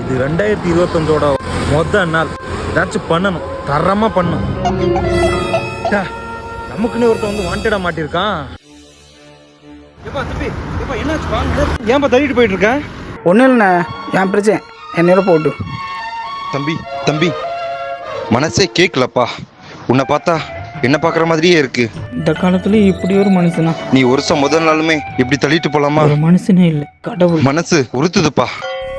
இது ரெண்டாயிரத்தி இருபத்தஞ்சோட மொத நாள். ஏதாச்சும் பண்ணணும். தரமா பண்ணும் நமக்குன்னு ஒருத்தன் வந்து வாண்டடா மாட்டிருக்கான் ஏப்பா தம்பி ஏப்பா என்னாச்சு? வாங்க. ஏன்பா தள்ளிட்டு போயிட்டு இருக்க ஒன்றும் இல்லைண்ணே. என் பிரச்சனை. என் நேரம் போட்டு. தம்பி தம்பி மனசே கேட்கலப்பா உன்னை பார்த்தா என்ன பார்க்குற மாதிரியே இருக்கு. இந்த காலத்துல இப்படி ஒரு மனுஷனா? நீ வருஷம் முதல் நாளுமே இப்படி தள்ளிட்டு போலாமா? ஒரு மனுஷனே இல்லை கடவுள். மனசு உறுத்துதுப்பா.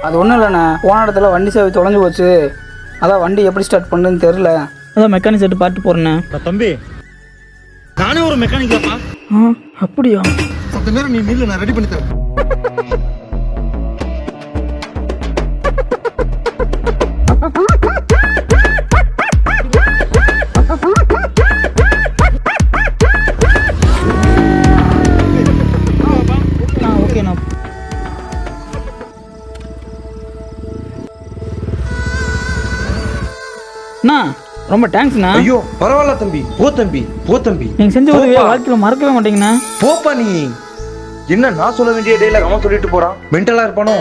அது ஒன்றும் இல்லைண்ணே. போன இடத்துல வண்டி சேவை தொலைஞ்சு போச்சு. அதான் வண்டி எப்படி ஸ்டார்ட் பண்ணுன்னு தெரில அதான் மெக்கானிக் செட்டு பார்த்து போகிறேண்ணே நான் தம்பி நானே ஒரு மெக்கானிக்காப்பா ஆ அப்படியா? சத்த நேரம் நீ நில்லு நான் ரெடி பண்ணி தரேன் அண்ணா ரொம்ப தேங்க்ஸ்ண்ணா ஐயோ பரவாயில்ல தம்பி. போ தம்பி போ தம்பி. நீங்கள் செஞ்ச உதவியை. வாழ்க்கையில் மறக்கவே மாட்டீங்கண்ணா. போப்பா நீ. என்ன நான் சொல்ல வேண்டிய டேல அவன் சொல்லிட்டு போறான்? மென்டலா இருப்பானோ?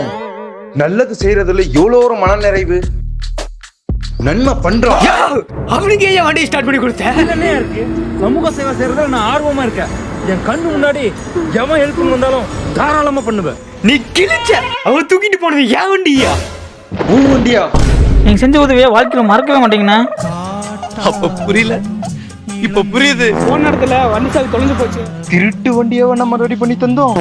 நல்லது செய்யறதுல எவ்வளோ ஒரு மனநிறைவு. நன்மை பண்றான். அவனுக்கு ஏன் வண்டியை ஸ்டார்ட் பண்ணி கொடுத்த என்னன்னே இருக்கு? சமூக சேவை செய்யறதுல நான் ஆர்வமா இருக்கேன். என் கண்ணு முன்னாடி எவன் ஹெல்ப் வந்தாலும் தாராளமா பண்ணுவேன். நீ கிழிச்ச அவன் தூக்கிட்டு போனது ஏன் வண்டியா? பூ வண்டியா? நீங்கள் செஞ்ச உதவியை வாழ்க்கையில் மறக்கவே மாட்டீங்கண்ணா. அப்ப புரியல. இப்ப புரியுது. போன இடத்துல வண்டி சாவி தொலைஞ்சு போச்சு. திருட்டு வண்டியாவை நம்ம ரெடி பண்ணி தந்தோம்.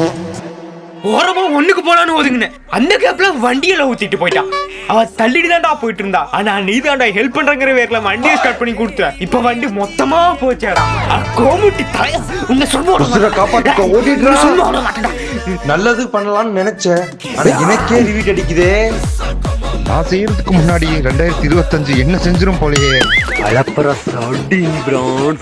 ஓரமா ஒண்ணுக்கு போலான்னு ஒதுங்கினேன் அந்த கேப்ல வண்டியில ஊத்திட்டு போயிட்டான். அவ தள்ளிட்டு தான்டா போயிட்டு இருந்தா ஆனா நீ தான்டா ஹெல்ப் பண்றங்கிற பேர்ல வண்டியை ஸ்டார்ட் பண்ணி கொடுத்த இப்ப வண்டி மொத்தமா போச்சேடா. கோமுட்டி தாய உன்னை சொல்ல உசுரை காப்பாத்திக்க ஓடிடுறா. நல்லது பண்ணலாம்னு நினைச்சேன். ஆனா எனக்கே ரிவீட் அடிக்குதே. நான் செய்யறதுக்கு முன்னாடி ரெண்டாயிரத்தி இருபத்தஞ்சு என்ன செஞ்சிடும் போலயே? அலப்பற பிரான்